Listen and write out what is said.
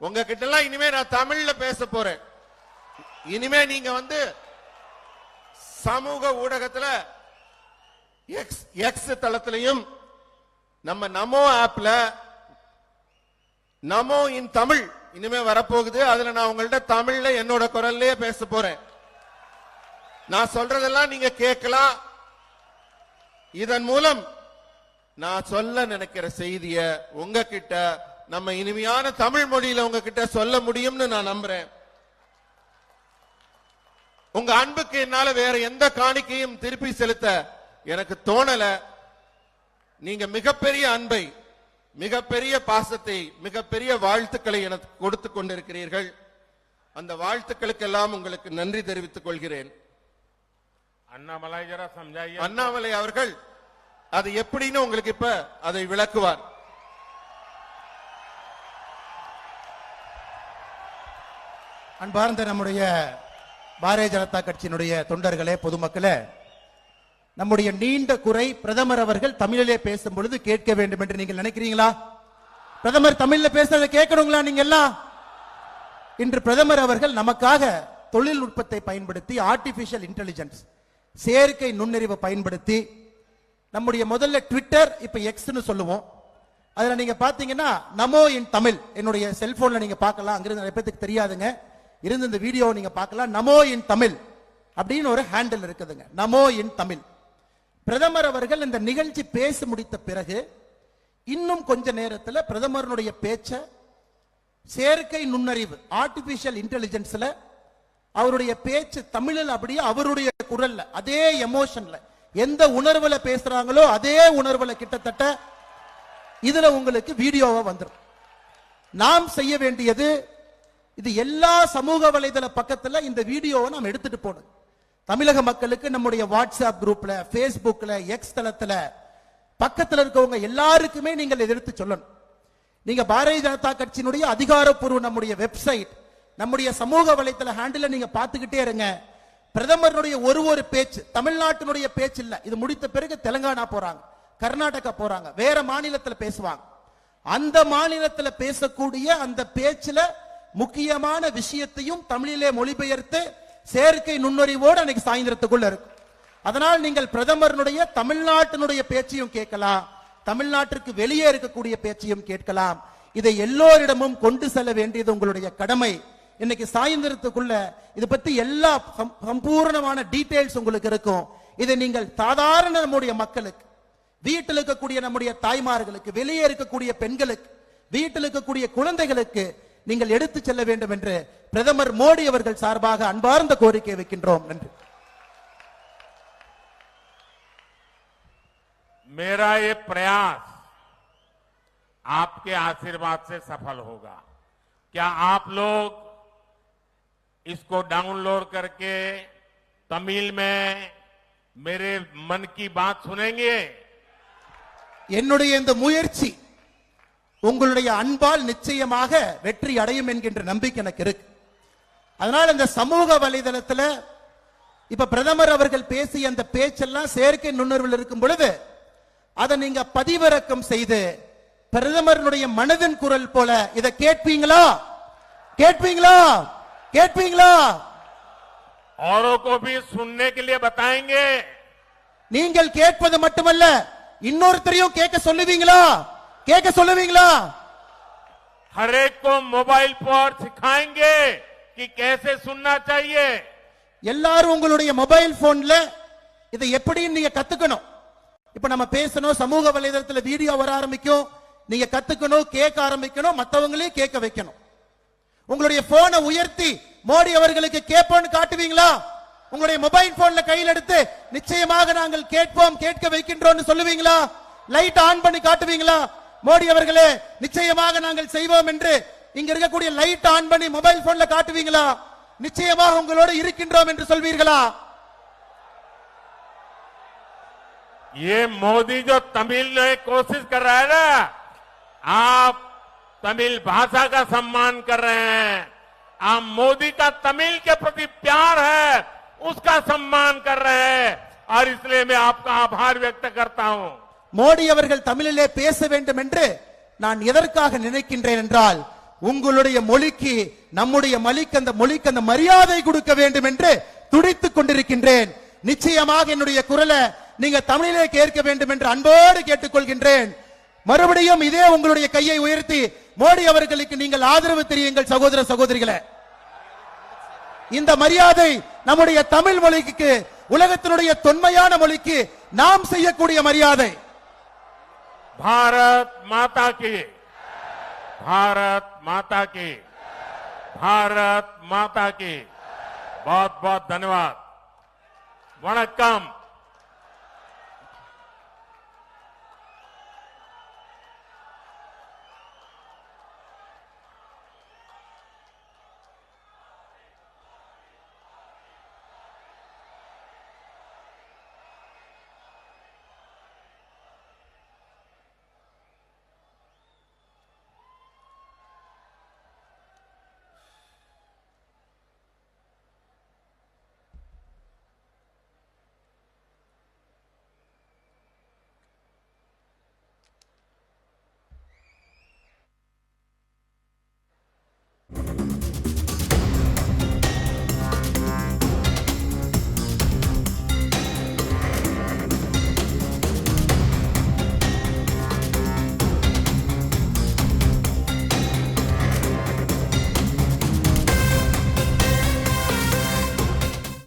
உங்ககிட்ட எல்லாம் இனிமே நான் தமிழ்ல பேச போறேன். இனிமே நீங்க வந்து சமூக ஊடகத்துல எக்ஸ் எக்ஸ் தளத்திலையும் நம்ம நமோ ஆப்ல நமோ இன் தமிழ் இனிமே வரப்போகுது. அதுல நான் உங்கள்ட்ட தமிழ்ல என்னோட குரல்லையே பேச போறேன். நான் சொல்றதெல்லாம் நீங்க கேட்கலாம். இதன் மூலம் நான் சொல்ல நினைக்கிற செய்திய உங்ககிட்ட நம்ம இனிமையான தமிழ் மொழியில உங்ககிட்ட சொல்ல முடியும்னு நான் நம்புறேன். உங்க அன்புக்கு என்னால வேற எந்த காணிக்கையும் திருப்பி செலுத்த எனக்கு தோணல. நீங்க மிகப்பெரிய அன்பை மிகப்பெரிய பாசத்தை மிகப்பெரிய வாழ்த்துக்களை எனக்கு கொடுத்து கொண்டிருக்கிறீர்கள். அந்த வாழ்த்துக்களுக்கெல்லாம் உங்களுக்கு நன்றி தெரிவித்துக் கொள்கிறேன். அண்ணாமலை அண்ணாமலை அவர்கள் அது எப்படின்னு உங்களுக்கு இப்ப அதை விளக்குவார். அன்பார்ந்த நம்முடைய பாரதிய ஜனதா கட்சியினுடைய தொண்டர்களே பொதுமக்களே நம்முடைய நீண்ட குறை பிரதமர் அவர்கள் தமிழிலே பேசும் பொழுது கேட்க வேண்டும் என்று நீங்கள் நினைக்கிறீங்களா? பிரதமர் தமிழ்ல பேசுறத கேட்கணுங்களா நீங்க எல்லாம்? இன்று பிரதமர் அவர்கள் நமக்காக தொழில்நுட்பத்தை பயன்படுத்தி ஆர்டிபிஷியல் இன்டெலிஜென்ஸ் செயற்கை நுண்ணறிவை பயன்படுத்தி நம்முடைய முதல்ல ட்விட்டர் இப்ப எக்ஸ்னு சொல்லுவோம். அதுல நீங்க பாத்தீங்கன்னா நமோ இன் தமிழ் என்னுடைய செல்போன்ல நீங்க பார்க்கலாம். அங்கிருந்து நிறைய பேத்துக்கு தெரியாதுங்க. இருந்து இந்த வீடியோ நீங்க பார்க்கலாம். நமோ இன் தமிழ் அப்படின்னு ஒரு ஹேண்டில் இருக்குதுங்க. நமோ இன் தமிழ். பிரதமர் அவர்கள் இந்த நிகழ்ச்சி பேசி முடித்த பிறகு இன்னும் கொஞ்ச நேரத்தில் பிரதமருடைய பேச்ச செயற்கை நுண்ணறிவு ஆர்டிபிஷியல் இன்டெலிஜென்ஸ்ல அவருடைய பேச்சு தமிழில் அப்படியே அவருடைய குரல்ல அதே எமோஷன்ல எந்த உணர்வுல பேசுறாங்களோ அதே உணர்வுல கிட்டத்தட்ட இதுல உங்களுக்கு வீடியோவை வந்துடும் நாம் செய்ய வேண்டியது இது எல்லா சமூக வலைதள பக்கத்துல இந்த வீடியோவை நாம் எடுத்துட்டு போகணும். தமிழக மக்களுக்கு நம்முடைய வாட்ஸ்அப் குரூப்ல Facebookல எக்ஸ் தளத்துல பக்கத்தில் இருக்கவங்க எல்லாருக்குமே நீங்கள் இதை எடுத்து சொல்லணும். நீங்க பாரதிய ஜனதா கட்சியினுடைய அதிகாரப்பூர்வ நம்முடைய வெப்சைட் நம்முடைய சமூக வலைத்தள ஹேண்டில் நீங்க பார்த்துக்கிட்டே இருங்க. பிரதமருடைய ஒரு ஒரு பேச்சு தமிழ்நாட்டினுடைய பேச்சு இல்ல. இது முடித்த பிறகு தெலுங்கானா போறாங்க கர்நாடகா போறாங்க வேற மாநிலத்தில் பேசுவாங்க. அந்த மாநிலத்தில் பேசக்கூடிய அந்த பேச்சுல முக்கியமான விஷயத்தையும் தமிழிலே மொழிபெயர்த்து செயற்கை நுண்ணறிவோடு அன்னைக்கு சாயந்தரத்துக்குள்ள இருக்கும். அதனால் நீங்கள் பிரதமருடைய தமிழ்நாட்டினுடைய பேச்சையும் கேட்கலாம். தமிழ்நாட்டிற்கு வெளியே இருக்கக்கூடிய பேச்சையும் கேட்கலாம். இதை எல்லோரிடமும் கொண்டு செல்ல வேண்டியது உங்களுடைய கடமை. இன்னைக்கு சாயந்தரத்துக்குள்ள இது பத்தி எல்லா சம்பூர்ணமான டீட்டெயில்ஸ் உங்களுக்கு இருக்கும். இதை நீங்கள் சாதாரண நம்முடைய மக்களுக்கு வீட்டில் இருக்கக்கூடிய நம்முடைய தாய்மார்களுக்கு வெளியே இருக்கக்கூடிய பெண்களுக்கு வீட்டில் இருக்கக்கூடிய குழந்தைகளுக்கு நீங்கள் எடுத்து செல்ல வேண்டும் என்று பிரதமர் மோடி அவர்கள் சார்பாக அன்பார்ந்த கோரிக்கை வைக்கின்றோம் நன்றி मेरा ये प्रयास आपके आशीर्वाद से सफल होगा क्या आप लोग इसको डाउनलोड करके तमिल में मेरे मन की बात सुनेंगे என்னுடைய இந்த முயற்சி உங்களுடைய அன்பால் நிச்சயமாக வெற்றி அடையும் என்கின்ற நம்பிக்கை எனக்கு இருக்கு அதனால இந்த சமூக வலைதளத்துல இப்ப பிரதமர் அவர்கள் பேசிய அந்த பேச்செல்லாம் செயற்கை நுண்ணறிவில் இருக்கும் பொழுது அதை நீங்க பதிவிறக்கம் செய்து பிரதமருடைய மனதின் குரல் போல இதை கேட்பீங்களா கேட்பீங்களா கேட்பீங்களா औरों को भी सुनने के लिए बताएंगे நீங்கள் கேட்பது மட்டுமல்ல இன்னொருத்தரையும் கேட்க சொல்லுவீங்களா கேட்க சொல்லுவீங்களா हर एक को मोबाइल पर सिखाएंगे कि कैसे सुनना चाहिए எல்லாரும் உங்களுடைய மொபைல் போன்ல இதை எப்படின்னு நீங்க கத்துக்கணும் இப்ப நம்ம பேசணும் சமூக வலைதளத்துல வீடியோ வர ஆரம்பிக்கும் நீங்க கத்துக்கணும் கேட்க ஆரம்பிக்கணும் மத்தவங்களையும் கேட்க வைக்கணும் உங்களுடைய போனை உயர்த்தி மோடி அவர்களுக்கு கேட்போம்னு காட்டுவீங்களா உங்களுடைய மொபைல் போன்ல கையில் எடுத்து நிச்சயமாக நாங்கள் கேட்போம் கேட்க வைக்கின்றோம்னு சொல்லுவீங்களா லைட் ஆன் பண்ணி காட்டுவீங்களா மோடி அவர்களே நிச்சயமாக நாங்கள் செய்வோம் என்று இங்க இருக்கக்கூடிய லைட் ஆன் பண்ணி மொபைல் போன்ல காட்டுவீங்களா நிச்சயமாக உங்களோடு இருக்கின்றோம் என்று சொல்வீர்களா ये मोदी जो तमिल में कोशिश कर रहा है ना आप तमिल भाषा का सम्मान कर रहे हैं आप मोदी का तमिल के प्रति प्यार है उसका सम्मान कर रहे हैं और इसलिए मैं आपका आभार व्यक्त करता हूं மோடி அவர்கள் தமிழிலே பேச வேண்டும் என்று நான் எதற்காக நினைக்கின்றேன் என்றால் உங்களுடைய மொழிக்கு நம்முடைய மொழிக்கு அந்த மொழிக்கு அந்த மரியாதை கொடுக்க வேண்டும் என்று துடித்துக் கொண்டிருக்கின்றேன். நிச்சயமாக என்னுடைய குரலை நீங்க தமிழிலே கேட்க வேண்டும் என்று அன்போடு கேட்டுக்கொள்கின்றேன். மறுபடியும் இதே உங்களுடைய கையை உயர்த்தி மோடி அவர்களுக்கு நீங்கள் ஆதரவு தெரியுங்கள் சகோதர சகோதரிகளை. இந்த மரியாதை நம்முடைய தமிழ் மொழிக்கு உலகத்தினுடைய தொன்மையான மொழிக்கு நாம் செய்யக்கூடிய மரியாதை. भारत माता की। भारत माता की। भारत माता की। बहुत बहुत धन्यवाद। वणक्कम।